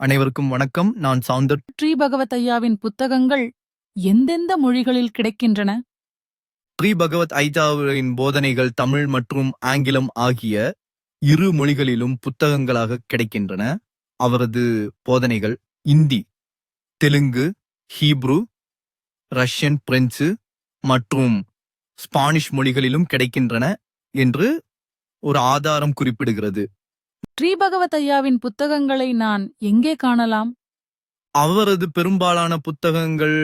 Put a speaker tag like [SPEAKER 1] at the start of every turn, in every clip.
[SPEAKER 1] அனைவருக்கும் வணக்கம். நான் சவுந்தர்
[SPEAKER 2] ஸ்ரீ பகவத் ஐயாவின் புத்தகங்கள் எந்தெந்த மொழிகளில் கிடைக்கின்றன?
[SPEAKER 1] ஸ்ரீ பகவத் ஐதாவின் போதனைகள் தமிழ் மற்றும் ஆங்கிலம் ஆகிய இரு மொழிகளிலும் புத்தகங்களாக கிடைக்கின்றன. அவரது போதனைகள் Hindi Telugu Hebrew Russian French மற்றும் ஸ்பானிஷ் மொழிகளிலும் கிடைக்கின்றன என்று ஒரு ஆதாரம் குறிப்பிடுகிறது.
[SPEAKER 2] ஸ்ரீ பகவத் ஐயாவின் புத்தகங்களை நான் எங்கே காணலாம்?
[SPEAKER 1] அவரது பெரும்பாலான புத்தகங்கள்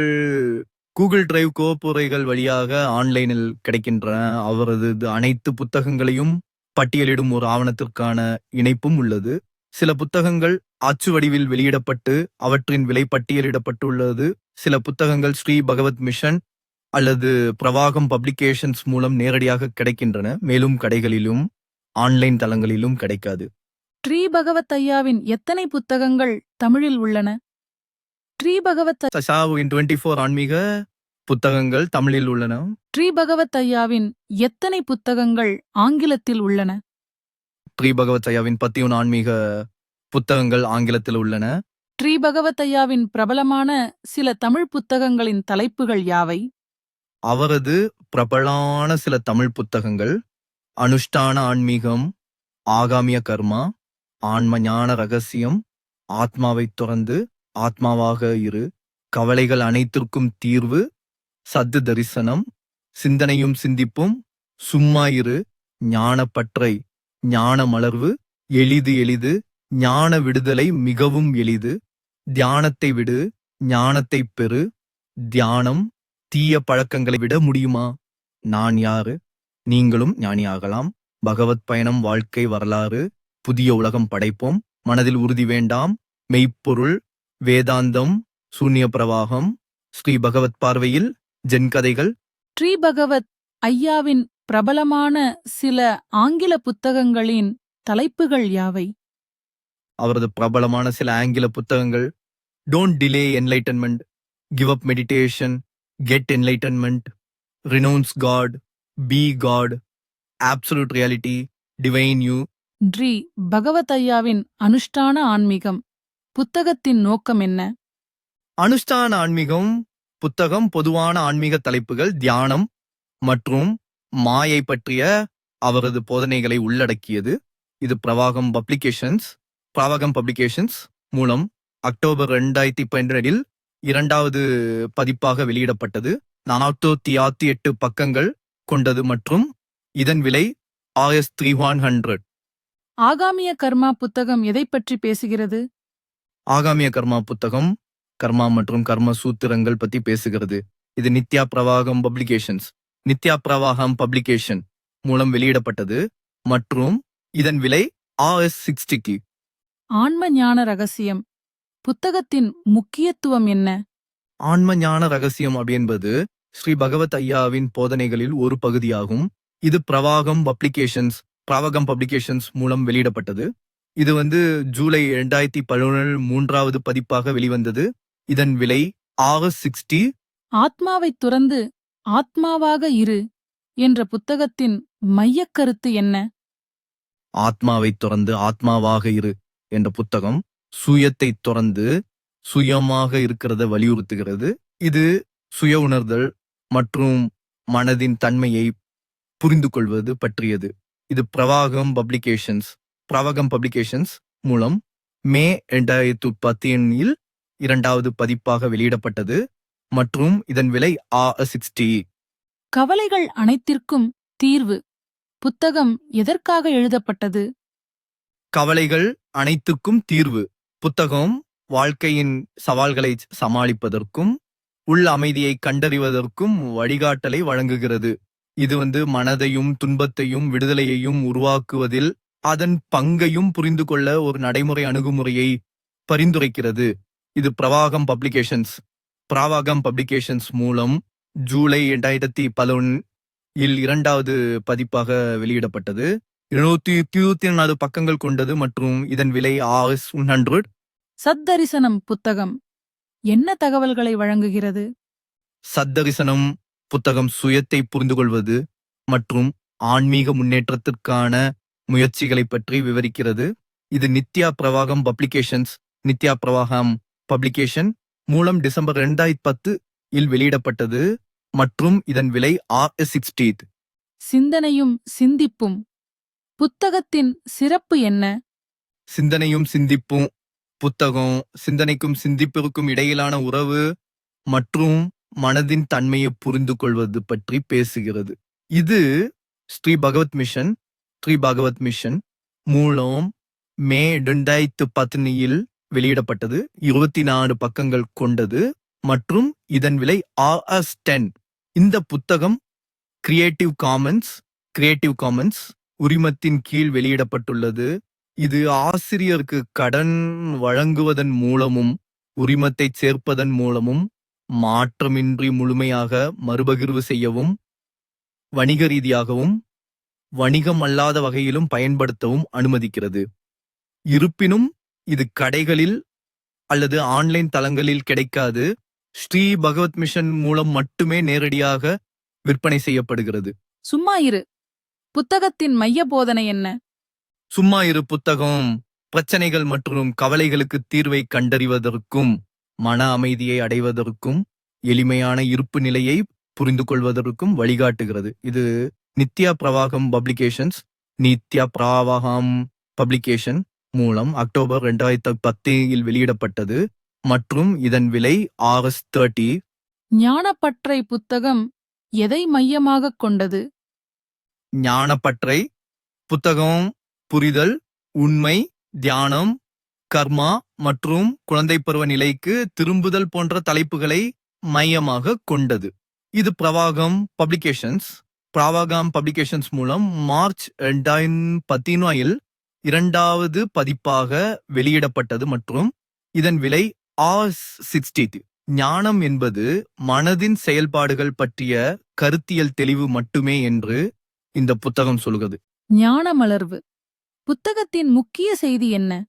[SPEAKER 1] கூகுள் டிரைவ் கோப்புரைகள் வழியாக ஆன்லைனில் கிடைக்கின்றன அவரது அனைத்து புத்தகங்களையும் பட்டியலிடும் ஒரு ஆவணத்திற்கான இணைப்பும் உள்ளது. சில புத்தகங்கள் அச்சு வடிவில் வெளியிடப்பட்டு அவற்றின் விலை பட்டியலிடப்பட்டுள்ளது. சில புத்தகங்கள் ஸ்ரீ பகவத் மிஷன் அல்லது பிரவாகம் பப்ளிகேஷன்ஸ் மூலம் நேரடியாக கிடைக்கின்றன. மேலும் கடைகளிலும் ஆன்லைன் தளங்களிலும் கிடைக்காது.
[SPEAKER 2] ஸ்ரீ பகவத் ஐயாவின் எத்தனை புத்தகங்கள் தமிழில் உள்ளன? ஸ்ரீ பகவத்
[SPEAKER 1] சஷாவின் டுவெண்ட்டி ஃபோர் ஆன்மீக புத்தகங்கள் தமிழில் உள்ளன.
[SPEAKER 2] ஸ்ரீ பகவத் ஐயாவின் எத்தனை புத்தகங்கள் ஆங்கிலத்தில் உள்ளன?
[SPEAKER 1] ஸ்ரீ பகவத் ஐயாவின் பத்தியுன் ஆன்மீக புத்தகங்கள் ஆங்கிலத்தில் உள்ளன.
[SPEAKER 2] ஸ்ரீ பகவத் ஐயாவின் பிரபலமான சில தமிழ் புத்தகங்களின் தலைப்புகள் யாவை?
[SPEAKER 1] அவரது பிரபலான சில தமிழ் புத்தகங்கள் அனுஷ்டான ஆன்மீகம் ஆகாமிய கர்மா ஆன்ம ஞான ரகசியம் ஆத்மாவைத் துறந்து ஆத்மாவாக இரு. கவலைகள் அனைத்திற்கும் தீர்வு சத்து தரிசனம். சிந்தனையும் சிந்திப்பும் சும்மா இரு. ஞானப்பற்றை ஞான மலர்வு எளிது எளிது. ஞான விடுதலை மிகவும் எளிது. தியானத்தை விடு ஞானத்தை பெறு. தியானம் தீய பழக்கங்களை விட முடியுமா? நான் யாரு? நீங்களும் ஞானியாகலாம். பகவத் பயணம் வாழ்க்கை வரலாறு. புதிய உலகம் படைப்போம். மனதில் உறுதி வேண்டாம். மெய்ப்பொருள் வேதாந்தம் சூன்ய பிரவாகம் ஸ்ரீ பகவத் பார்வையில் ஜென் கதைகள்.
[SPEAKER 2] ஸ்ரீ பகவத் ஐயாவின் பிரபலமான சில ஆங்கில புத்தகங்களின் தலைப்புகள் யாவை?
[SPEAKER 1] அவரது பிரபலமான சில ஆங்கில புத்தகங்கள். Don't delay enlightenment give up meditation get enlightenment renounce god be god absolute reality divine you
[SPEAKER 2] tree Bhagavath ஐயாவின் அனுஷ்டான ஆன்மீகம் புத்தகத்தின் நோக்கம் என்ன?
[SPEAKER 1] அனுஷ்டான ஆன்மீகம் புத்தகம் பொதுவான ஆன்மீக தலைப்புகள் தியானம் மற்றும் மாயை பற்றிய அவரது போதனைகளை உள்ளடக்கியது. இது பிரவாகம் பப்ளிகேஷன்ஸ் பிரவாகம் பப்ளிகேஷன்ஸ் மூலம் அக்டோபர் ரெண்டாயிரத்தி பன்னிரண்டில் இரண்டாவது பதிப்பாக வெளியிடப்பட்டது. நானூத்தி ஆத்தி எட்டு பக்கங்கள் கொண்டது மற்றும் இதன் விலை ஆர்எஸ் த்ரீ ஒன் ஹண்ட்ரட்.
[SPEAKER 2] ஆகாமிய கர்மா புத்தகம் எதைப் பற்றி பேசுகிறது?
[SPEAKER 1] ஆகாமிய கர்மா புத்தகம் கர்மா மற்றும் கர்ம சூத்திரங்கள் பத்தி பேசுகிறது. இது நித்யா பிரவாகம் பப்ளிகேஷன்ஸ். நித்யா பிரவாகம் பப்ளிகேஷன் மூலம் வெளியிடப்பட்டது மற்றும் இதன் விலை ஆர்எஸ் சிக்ஸ்டிக்கு.
[SPEAKER 2] ஆன்ம ஞான ரகசியம். புத்தகத்தின் முக்கியத்துவம் என்ன?
[SPEAKER 1] ஆன்ம ஞான ரகசியம் அப்படின்பது ஸ்ரீ பகவத் ஐயாவின் போதனைகளில் ஒரு பகுதியாகும். இது பிரவாகம் பப்ளிகேஷன்ஸ் பிரவாகம் பப்ளிகேஷன்ஸ் மூலம் வெளியிடப்பட்டது. இது வந்து ஜூலை இரண்டாயிரத்தி பதினொன்றில் மூன்றாவது பதிப்பாக வெளிவந்தது. இதன் விலை ஆகஸ்ட் சிக்ஸ்டி.
[SPEAKER 2] ஆத்மாவைத் துறந்து ஆத்மாவாக இரு என்ற புத்தகத்தின் மையக்கருத்து என்ன?
[SPEAKER 1] ஆத்மாவை துறந்து ஆத்மாவாக இரு என்ற புத்தகம் சுயத்தை துறந்து சுயமாக இருக்கிறத வலியுறுத்துகிறது. இது சுய உணர்தல் மற்றும் மனதின் தன்மையை புரிந்து கொள்வது பற்றியது. இது பிரவாகம் பப்ளிகேஷன்ஸ் பிரவாகம் பப்ளிகேஷன்ஸ் மூலம் மே இரண்டாயிரத்தி பத்தில் இரண்டாவது பதிப்பாக வெளியிடப்பட்டது மற்றும் இதன் விலை ஆ சிக்ஸ்டி.
[SPEAKER 2] கவலைகள் அனைத்திற்கும் தீர்வு. புத்தகம் எதற்காக எழுதப்பட்டது?
[SPEAKER 1] கவலைகள் அனைத்துக்கும் தீர்வு. புத்தகம் வாழ்க்கையின் சவால்களை சமாளிப்பதற்கும் உள்ள அமைதியை கண்டறிவதற்கும் வழிகாட்டலை வழங்குகிறது. இது வந்து மனதையும் துன்பத்தையும் விடுதலையையும் உருவாக்குவதில் அதன் பங்கையும் புரிந்து கொள்ள ஒரு நடைமுறை அணுகுமுறையை பரிந்துரைக்கிறது. இது பிரவாகம் பப்ளிகேஷன்ஸ். பிரவாகம் பப்ளிகேஷன்ஸ் மூலம் ஜூலை இரண்டாயிரத்தி பதினொன்று இல் இரண்டாவது பதிப்பாக வெளியிடப்பட்டது. இருநூத்தி இருபத்தி நாலு பக்கங்கள் கொண்டது மற்றும் இதன் விலை ஆர்எஸ் ஒன் ஹண்ட்ரட்
[SPEAKER 2] சத்தரிசனம் புத்தகம். என்ன தகவல்களை வழங்குகிறது?
[SPEAKER 1] சத்தரிசனம் புத்தகம் சுயத்தை புரிந்து கொள்வது மற்றும் ஆன்மீக முன்னேற்றத்திற்கான முயற்சிகளை பற்றி விவரிக்கிறது. இது நித்யா பிரவாகம் பப்ளிகேஷன்ஸ் நித்யா பிரவாகம் பப்ளிகேஷன் மூலம் டிசம்பர் ரெண்டாயிரத்தி பத்து இல் வெளியிடப்பட்டது மற்றும் இதன் விலை ஆர் எஸ் சிக்ஸ்டி
[SPEAKER 2] சிந்தனையும் சிந்திப்பும். புத்தகத்தின் சிறப்பு என்ன?
[SPEAKER 1] சிந்தனையும் சிந்திப்பும் புத்தகம் சிந்தனைக்கும் சிந்திப்பிற்கும் இடையிலான உறவு மற்றும் மனதின் தன்மையை புரிந்து கொள்வது பற்றி பேசுகிறது. இது ஸ்ரீ பகவத் மிஷன் ஸ்ரீ பகவத் மிஷன் மூலம் மே ரெண்டாயிரத்து பதினில் வெளியிடப்பட்டது. இருபத்தி நாலு பக்கங்கள் கொண்டது மற்றும் இதன் விலை ஆர்எஸ் டென். இந்த புத்தகம் கிரியேட்டிவ் காமன்ஸ் கிரியேட்டிவ் காமன்ஸ் உரிமத்தின் கீழ் வெளியிடப்பட்டுள்ளது. இது ஆசிரியருக்கு கடன் வழங்குவதன் மூலமும் உரிமத்தை சேர்ப்பதன் மூலமும் மாற்றமின்றி முழுமையாக மறுபகிர்வு செய்யவும் வணிக ரீதியாகவும் வணிகம் அல்லாத வகையிலும் பயன்படுத்தவும் அனுமதிக்கிறது. இருப்பினும் இது கடைகளில் அல்லது ஆன்லைன் தளங்களில் கிடைக்காது. ஸ்ரீ பகவத் மிஷன் மூலம் மட்டுமே நேரடியாக விற்பனை செய்யப்படுகிறது.
[SPEAKER 2] சும்மா இரு. புத்தகத்தின் மைய போதனை என்ன?
[SPEAKER 1] சும்மா இரு புத்தகம். பிரச்சனைகள் மற்றும் கவலைகளுக்கு தீர்வை கண்டறிவதற்கும் மன அமைதியை அடைவதற்கும் எளிமையான இருப்பு நிலையை புரிந்து கொள்வதற்கும் வழிகாட்டுகிறது. இது நித்யா பிரவாகம் பப்ளிகேஷன்ஸ் நித்யா பிரவாகம் பப்ளிகேஷன் மூலம் அக்டோபர் ரெண்டாயிரத்தி பத்தில் வெளியிடப்பட்டது மற்றும் இதன் விலை ஆகஸ்ட் தேர்ட்டி.
[SPEAKER 2] ஞானப்பற்றை புத்தகம் எதை மையமாகக் கொண்டது?
[SPEAKER 1] ஞானப்பற்றை புத்தகம் புரிதல் உண்மை தியானம் கர்மா மற்றும் குழந்தை பருவ நிலைக்கு திரும்புதல் போன்ற தலைப்புகளை மையமாக கொண்டது. இது பிரவாகம் பப்ளிகேஷன்ஸ் பிரவாகம் பப்ளிகேஷன்ஸ் மூலம் மார்ச் ரெண்டாயிரம் பதினொயில் இரண்டாவது பதிப்பாக வெளியிடப்பட்டது மற்றும் இதன் விலை ஆர் சிக்ஸ்டி ஞானம் என்பது மனதின் செயல்பாடுகள் பற்றிய கருத்தியல் தெளிவு மட்டுமே என்று இந்த புத்தகம் சொல்கிறது
[SPEAKER 2] ஞான மலர்வு புத்தகத்தின் முக்கிய செய்தி என்ன?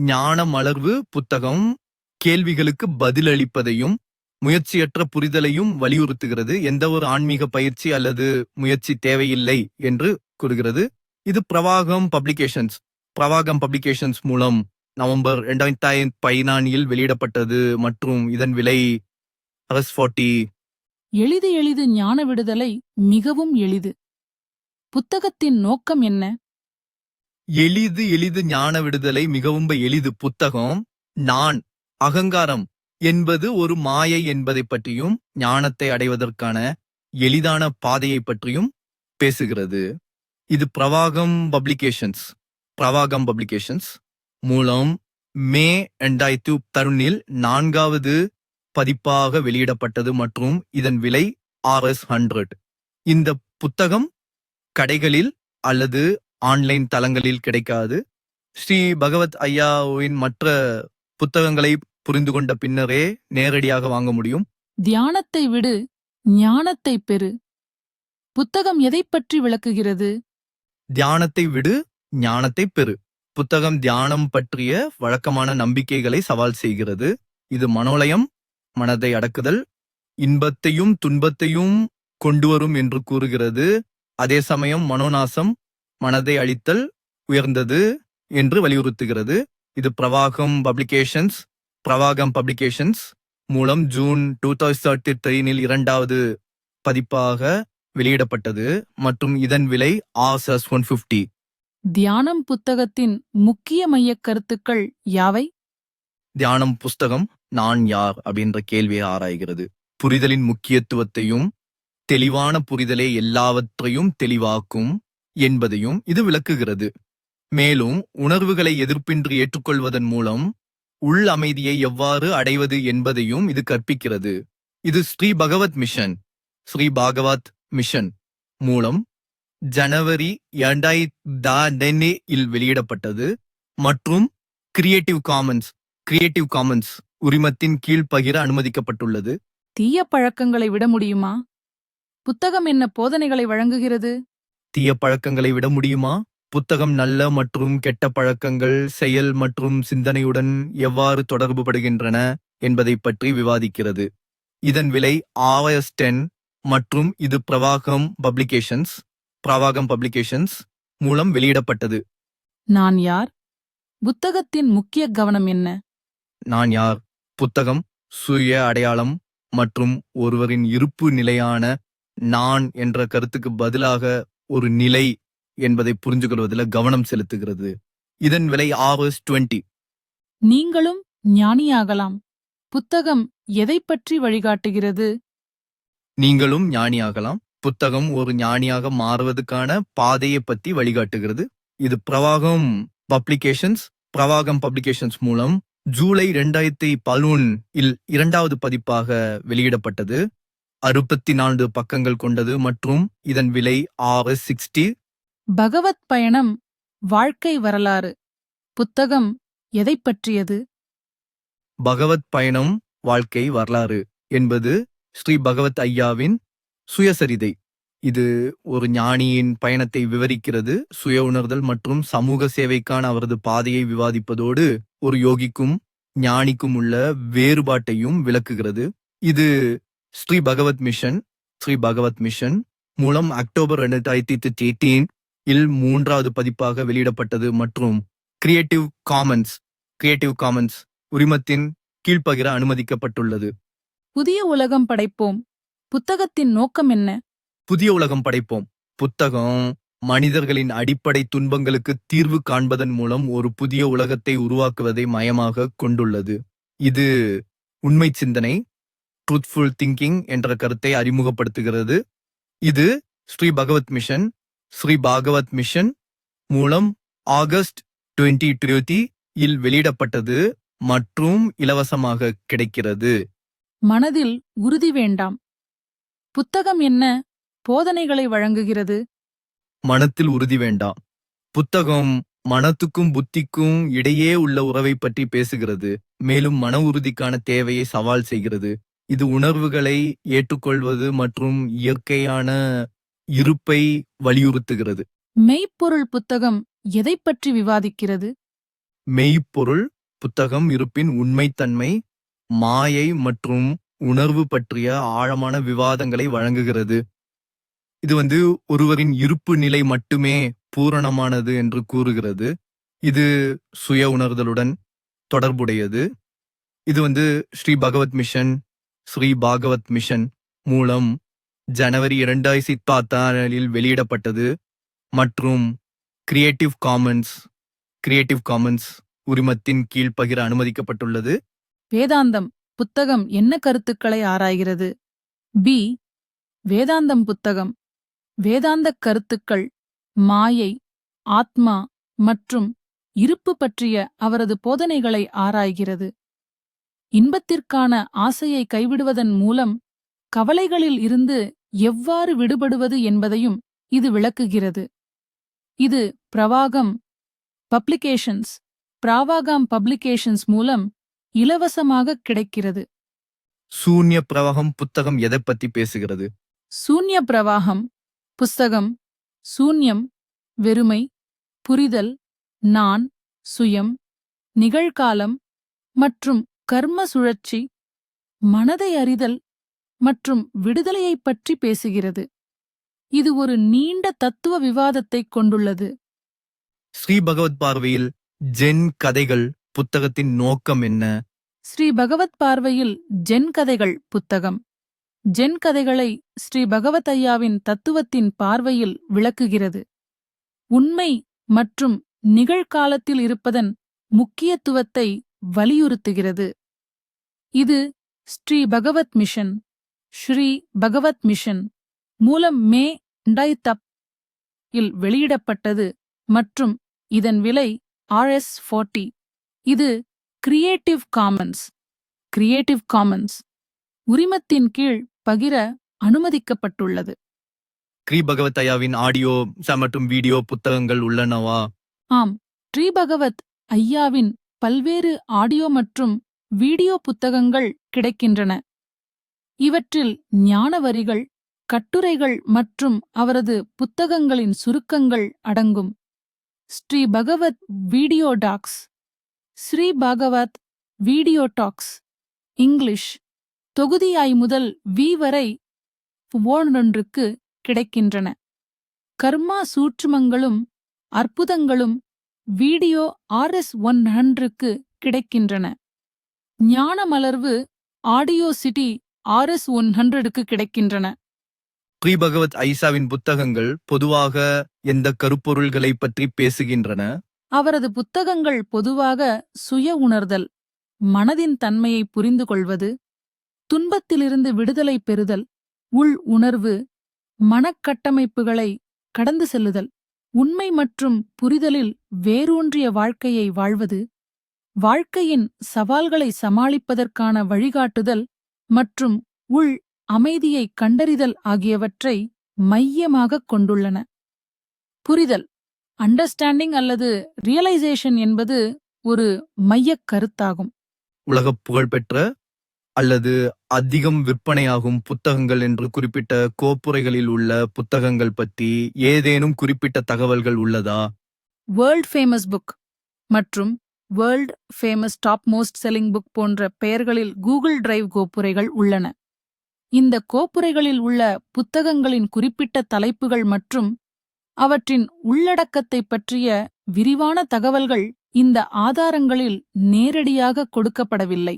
[SPEAKER 1] ஞான மலர்வு புத்தகம் கேள்விகளுக்கு பதிலளிப்பதையும் முயற்சியற்ற புரிதலையும் வலியுறுத்துகிறது. எந்த ஒரு ஆன்மீக பயிற்சி அல்லது முயற்சி தேவையில்லை என்று கூறுகிறது. இது பிரவாகம் பப்ளிகேஷன்ஸ். பிரவாகம் பப்ளிகேஷன்ஸ் மூலம் நவம்பர் இரண்டாயிரத்தி பதினான்கில் வெளியிடப்பட்டது மற்றும் இதன் விலை அரஸ் ஃபார்ட்டி
[SPEAKER 2] எளிது எளிது ஞான விடுதலை மிகவும் எளிது. புத்தகத்தின் நோக்கம் என்ன?
[SPEAKER 1] எளிது எளிது ஞான விடுதலை மிகவும் எளிது புத்தகம். நான் அகங்காரம் என்பது ஒரு மாயை என்பதை பற்றியும் ஞானத்தை அடைவதற்கான எளிதான பாதையை பற்றியும் பேசுகிறது. இது பிரவாகம் பப்ளிகேஷன்ஸ். பிரவாகம் பப்ளிகேஷன்ஸ் மூலம் மே ரெண்டாயிரத்தி தருணில் நான்காவது பதிப்பாக வெளியிடப்பட்டது மற்றும் இதன் விலை ஆர் எஸ் ஹண்ட்ரட். இந்த புத்தகம் கடைகளில் அல்லது ஆன்லைன் தளங்களில் கிடைக்காது. ஸ்ரீ பகவத் ஐயாவின் மற்ற புத்தகங்களை புரிந்து கொண்ட பின்னரே நேரடியாக வாங்க முடியும்.
[SPEAKER 2] தியானத்தை விடு ஞானத்தை பெறு. புத்தகம் எதைப் பற்றி விளக்குகிறது?
[SPEAKER 1] தியானத்தை விடு ஞானத்தை பெறு. புத்தகம் தியானம் பற்றிய வழக்கமான நம்பிக்கைகளை சவால் செய்கிறது. இது மனோலயம் மனதை அடக்குதல் இன்பத்தையும் துன்பத்தையும் கொண்டு வரும் என்று கூறுகிறது. அதே சமயம் மனோநாசம் மனதை அழித்தல் உயர்ந்தது என்று வலியுறுத்துகிறது. இது பிரவாகம் பப்ளிகேஷன்ஸ் பிரவாகம் பப்ளிகேஷன்ஸ் மூலம் ஜூன் டூ தௌசண்ட் தேர்ட்டி இரண்டாவது பதிப்பாக வெளியிடப்பட்டது மற்றும் இதன் விலை ஆசஸ் ஒன் பிப்டி
[SPEAKER 2] தியானம் புத்தகத்தின் முக்கிய மையக் கருத்துக்கள் யாவை?
[SPEAKER 1] தியானம் புஸ்தகம் நான் யார் அப்படின்ற கேள்வியை ஆராய்கிறது. புரிதலின் முக்கியத்துவத்தையும் தெளிவான புரிதலே எல்லாவற்றையும் தெளிவாக்கும் என்பதையும் இது விளக்குகிறது. மேலும் உணர்வுகளை எதிர்ப்பின்றி ஏற்றுக்கொள்வதன் மூலம் உள் அமைதியை எவ்வாறு அடைவது என்பதையும் இது கற்பிக்கிறது. இது ஸ்ரீ பகவத் மிஷன் ஸ்ரீ பாகவத் மிஷன் மூலம் ஜனவரி இரண்டாயிரத்தி இல் வெளியிடப்பட்டது மற்றும் கிரியேட்டிவ் காமன்ஸ் கிரியேட்டிவ் காமன்ஸ் உரிமத்தின் கீழ் பகிர அனுமதிக்கப்பட்டுள்ளது.
[SPEAKER 2] தீய பழக்கங்களை விட முடியுமா? புத்தகம் என்ன போதனைகளை வழங்குகிறது?
[SPEAKER 1] தீய பழக்கங்களை விட முடியுமா? புத்தகம் நல்ல மற்றும் கெட்ட பழக்கங்கள் செயல் மற்றும் சிந்தனையுடன் எவ்வாறு தொடர்புபடுகின்றன என்பதை பற்றி விவாதிக்கிறது. இதன் விலை ஆவயஸ் டென் மற்றும் இது பிரவாகம் பப்ளிகேஷன்ஸ் பிரவாகம் பப்ளிகேஷன்ஸ் மூலம் வெளியிடப்பட்டது.
[SPEAKER 2] நான் யார்? புத்தகத்தின் முக்கிய கவனம் என்ன?
[SPEAKER 1] நான் யார்? புத்தகம் சுய அடையாளம் மற்றும் ஒருவரின் இருப்பு நிலையான நான் என்ற கருத்துக்கு பதிலாக ஒரு நிலை என்பதை புரிந்து கொள்வதில் கவனம் செலுத்துகிறது. இதன் விலை ஆவர்ஸ் டுவெண்ட்டி
[SPEAKER 2] நீங்களும் ஞானியாகலாம். புத்தகம் எதைப் பற்றி வழிகாட்டுகிறது?
[SPEAKER 1] நீங்களும் ஞானியாகலாம். புத்தகம் ஒரு ஞானியாக மாறுவதற்கான பாதையை பத்தி வழிகாட்டுகிறது. இது பிரவாகம் பப்ளிகேஷன்ஸ் பிரவாகம் பப்ளிகேஷன்ஸ் மூலம் ஜூலை ரெண்டாயிரத்தி பதினொன் இல் இரண்டாவது பதிப்பாக வெளியிடப்பட்டது. அறுபத்தி நான்கு பக்கங்கள் கொண்டது மற்றும் இதன் விலை ஆறு சிக்ஸ்டி.
[SPEAKER 2] பகவத் பயணம் வாழ்க்கை வரலாறு. புத்தகம் எதைப் பற்றியது?
[SPEAKER 1] பகவத் பயணம் வாழ்க்கை வரலாறு என்பது ஸ்ரீ பகவத் ஐயாவின் சுயசரிதை. இது ஒரு ஞானியின் பயணத்தை விவரிக்கிறது சுய உணர்தல் மற்றும் சமூக சேவைக்கான அவரது பாதையை விவாதிப்பதோடு ஒரு யோகிக்கும் ஞானிக்கும் உள்ள வேறுபாட்டையும் விளக்குகிறது. இது ஸ்ரீ பகவத் மிஷன் ஸ்ரீ பகவத் மிஷன் மூலம் அக்டோபர் ரெண்டாயிரத்தி எயிட்டீன் இல் மூன்றாவது பதிப்பாக வெளியிடப்பட்டது மற்றும் கிரியேட்டிவ் காமன்ஸ் கிரியேட்டிவ் காமன்ஸ் உரிமத்தின் கீழ்ப்பகிர அனுமதிக்கப்பட்டுள்ளது.
[SPEAKER 2] புதிய உலகம் படைப்போம். புத்தகத்தின் நோக்கம் என்ன?
[SPEAKER 1] புதிய உலகம் படைப்போம். புத்தகம் மனிதர்களின் அடிப்படை துன்பங்களுக்கு தீர்வு காண்பதன் மூலம் ஒரு புதிய உலகத்தை உருவாக்குவதை மயமாக கொண்டுள்ளது. இது உண்மை சிந்தனை. ட்ரூத்ஃபுல் திங்கிங் என்ற கருத்தை அறிமுகப்படுத்துகிறது. இது ஸ்ரீ பகவத் மிஷன் ஸ்ரீ பாகவத் மிஷன் மூலம் ஆகஸ்ட் டுவெண்ட்டி டுவெண்ட்டி இல் வெளியிடப்பட்டது மற்றும் இலவசமாக கிடைக்கிறது.
[SPEAKER 2] மனதில் உறுதி வேண்டாம். புத்தகம் என்ன? போதனைகளை வழங்குகிறது.
[SPEAKER 1] மனத்தில் உறுதி வேண்டாம். புத்தகம் மனத்துக்கும் புத்திக்கும் இடையே உள்ள உறவை பற்றி பேசுகிறது மேலும் மன உறுதிக்கான தேவையை சவால் செய்கிறது. இது உணர்வுகளை ஏற்றுக்கொள்வது மற்றும் இயற்கையான இருப்பை வலியுறுத்துகிறது.
[SPEAKER 2] மெய்ப்பொருள் புத்தகம் எதைப் பற்றி விவாதிக்கிறது?
[SPEAKER 1] மெய்ப்பொருள் புத்தகம் இருப்பின் உண்மைத்தன்மை மாயை மற்றும் உணர்வு பற்றிய ஆழமான விவாதங்களை வழங்குகிறது. இது வந்து ஒருவரின் இருப்பு நிலை மட்டுமே பூரணமானது என்று கூறுகிறது. இது சுய உணர்தலுடன் தொடர்புடையது. இது வந்து ஸ்ரீ பகவத் மிஷன் ஸ்ரீ பாகவத் மிஷன் மூலம் ஜனவரி இரண்டாயிரத்தி பத்தாறில் வெளியிடப்பட்டது மற்றும் கிரியேட்டிவ் காமன்ஸ் கிரியேட்டிவ் காமன்ஸ் உரிமத்தின் கீழ் பகிர அனுமதிக்கப்பட்டுள்ளது.
[SPEAKER 2] வேதாந்தம் புத்தகம் என்ன கருத்துக்களை ஆராய்கிறது? பி. வேதாந்தம் புத்தகம். வேதாந்தக் கருத்துக்கள் மாயை ஆத்மா மற்றும் இருப்பு பற்றிய அவரது போதனைகளை ஆராய்கிறது. இன்பத்திற்கான ஆசையை கைவிடுவதன் மூலம் கவலைகளில் இருந்து எவ்வாறு விடுபடுவது என்பதையும் இது விளக்குகிறது. இது பிரவாகம் பப்ளிகேஷன்ஸ் பிராவாகாம் பப்ளிகேஷன்ஸ் மூலம் இலவசமாக கிடைக்கிறது.
[SPEAKER 1] சூன்ய பிரவாகம் புத்தகம் எதை பத்தி பேசுகிறது?
[SPEAKER 2] சூன்ய பிரவாகம் புஸ்தகம் சூன்யம் வெறுமை புரிதல் நான் சுயம் நிகழ்காலம் மற்றும் கர்ம சுழற்சி மனதை அறிதல் மற்றும் விடுதலையைப் பற்றி பேசுகிறது. இது ஒரு நீண்ட தத்துவ விவாதத்தைக் கொண்டுள்ளது.
[SPEAKER 1] ஸ்ரீ பகவத் பார்வையில் ஜென் கதைகள் புத்தகத்தின் நோக்கம் என்ன?
[SPEAKER 2] ஸ்ரீ பகவத் பார்வையில் ஜென் கதைகள் புத்தகம். ஜென் கதைகளை ஸ்ரீ பகவத் ஐயாவின் தத்துவத்தின் பார்வையில் விளக்குகிறது. உண்மை மற்றும் நிகழ்காலத்தில் இருப்பதன் முக்கியத்துவத்தை வலியுறுத்துகிறது. இது ஸ்ரீ பகவத் மிஷன் ஸ்ரீ பகவத் மிஷன் மூலம் மே ரெண்டாயிரத்து இல் வெளியிடப்பட்டது மற்றும் இதன் விலை ஆர்எஸ் ஃபார்ட்டி. இது கிரியேட்டிவ் காமன்ஸ் கிரியேட்டிவ் காமன்ஸ் உரிமத்தின் கீழ் பகிர அனுமதிக்கப்பட்டுள்ளது.
[SPEAKER 1] ஸ்ரீ பகவத் ஐயாவின் ஆடியோ மற்றும் வீடியோ புத்தகங்கள் உள்ளனவா?
[SPEAKER 2] ஆம் ஸ்ரீ பகவத் ஐயாவின் பல்வேறு ஆடியோ மற்றும் வீடியோ புத்தகங்கள் கிடைக்கின்றன. இவற்றில் ஞான வரிகள் கட்டுரைகள் மற்றும் அவரது புத்தகங்களின் சுருக்கங்கள் அடங்கும். Shri Bhagavath video talks Shri Bhagavath video talks English தொகுதியாய் முதல் வி வரை ஓனொன்றுக்கு கிடைக்கின்றன. கர்மா சூட்சுமங்களும் அற்புதங்களும் வீடியோ ஆர்எஸ் ஒன் ஹண்ட்ருக்கு கிடைக்கின்றன. ஞானமலர்வு ஆடியோ சிட்டி ஆர்எஸ் ஒன் ஹண்ட்ரடுக்கு கிடைக்கின்றன.
[SPEAKER 1] ஸ்ரீ பகவத் ஐசாவின் புத்தகங்கள் பொதுவாக எந்த கருப்பொருள்களை பற்றி பேசுகின்றன?
[SPEAKER 2] அவரது புத்தகங்கள் பொதுவாக சுய உணர்தல் மனதின் தன்மையை புரிந்து கொள்வது துன்பத்திலிருந்து விடுதலை பெறுதல் உள் உணர்வு மனக்கட்டமைப்புகளை கடந்து செல்லுதல். உண்மை மற்றும் புரிதலில் வேரூன்றிய வாழ்க்கையை வாழ்வது வாழ்க்கையின் சவால்களை சமாளிப்பதற்கான வழிகாட்டுதல் மற்றும் உள் அமைதியை கண்டறிதல் ஆகியவற்றை மையமாகக் கொண்டுள்ளன. புரிதல் அண்டர்ஸ்டாண்டிங் அல்லது ரியலைசேஷன் என்பது ஒரு மையக் கருத்தாகும்.
[SPEAKER 1] உலகப் புகழ்பெற்ற அல்லது அதிகம் விற்பனையாகும் புத்தகங்கள் என்று குறிப்பிட்ட கோப்புரைகளில் உள்ள புத்தகங்கள் பற்றி ஏதேனும் குறிப்பிட்ட தகவல்கள் உள்ளதா?
[SPEAKER 2] வேர்ல்ட் ஃபேமஸ் புக் மற்றும் world famous top most selling book போன்ற பெயர்களில் கூகுள் டிரைவ் கோப்புரைகள் உள்ளன. இந்த கோப்புரைகளில் உள்ள புத்தகங்களின் குறிப்பிட்ட தலைப்புகள் மற்றும் அவற்றின் உள்ளடக்கத்தை பற்றிய விரிவான தகவல்கள் இந்த ஆதாரங்களில் நேரடியாக கொடுக்கப்படவில்லை.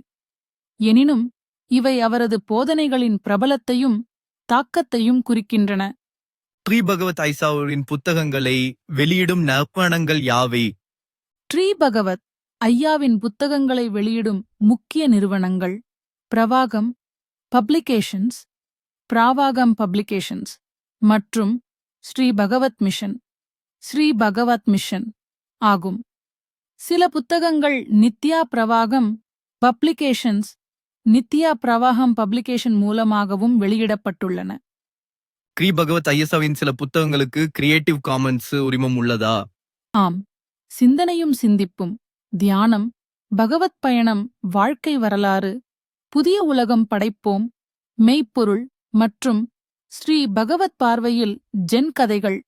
[SPEAKER 2] எனினும் இவை அவரது போதனைகளின் பிரபலத்தையும் தாக்கத்தையும் குறிக்கின்றன.
[SPEAKER 1] ஸ்ரீ பகவத் ஐசாவின் புத்தகங்களை வெளியிடும் நிறுவனங்கள் யாவை?
[SPEAKER 2] ட்ரீ பகவத் ஐயாவின் புத்தகங்களை வெளியிடும் முக்கிய நிறுவனங்கள் பிரவாகம் பப்ளிகேஷன்ஸ் பிராவாகம் பப்ளிகேஷன்ஸ் மற்றும் ஸ்ரீ பகவத் மிஷன் ஸ்ரீ பகவத் மிஷன் ஆகும். சில புத்தகங்கள் நித்யா பிரவாகம் பப்ளிகேஷன்ஸ் நித்யா பிரவாகம் பப்ளிகேஷன் மூலமாகவும் வெளியிடப்பட்டுள்ளன.
[SPEAKER 1] ஸ்ரீ பகவத் ஐஎஸ்ஆவின் சில புத்தகங்களுக்கு கிரியேட்டிவ் காமன்ஸ் உரிமம் உள்ளதா?
[SPEAKER 2] ஆம். சிந்தனையும் சிந்திப்பும் தியானம் பகவத் பயணம் வாழ்க்கை வரலாறு புதிய உலகம் படைப்போம் மெய்ப்பொருள் மற்றும் ஸ்ரீ பகவத் பார்வையில் ஜென் கதைகள்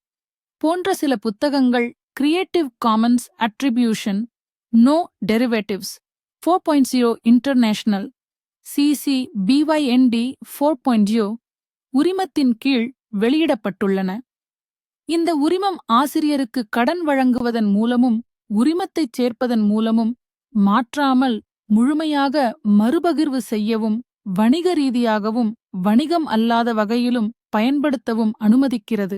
[SPEAKER 2] போன்ற சில புத்தகங்கள் creative commons attribution no derivatives four point zero international CC BYND four point zero உரிமத்தின் கீழ் வெளியிடப்பட்டுள்ளன. இந்த உரிமம் ஆசிரியருக்கு கடன் வழங்குவதன் மூலமும் உரிமத்தைச் சேர்ப்பதன் மூலமும் மாற்றாமல் முழுமையாக மறுபகிர்வு செய்யவும் வணிக ரீதியாகவும் வணிகம் அல்லாத வகையிலும் பயன்படுத்தவும் அனுமதிக்கிறது.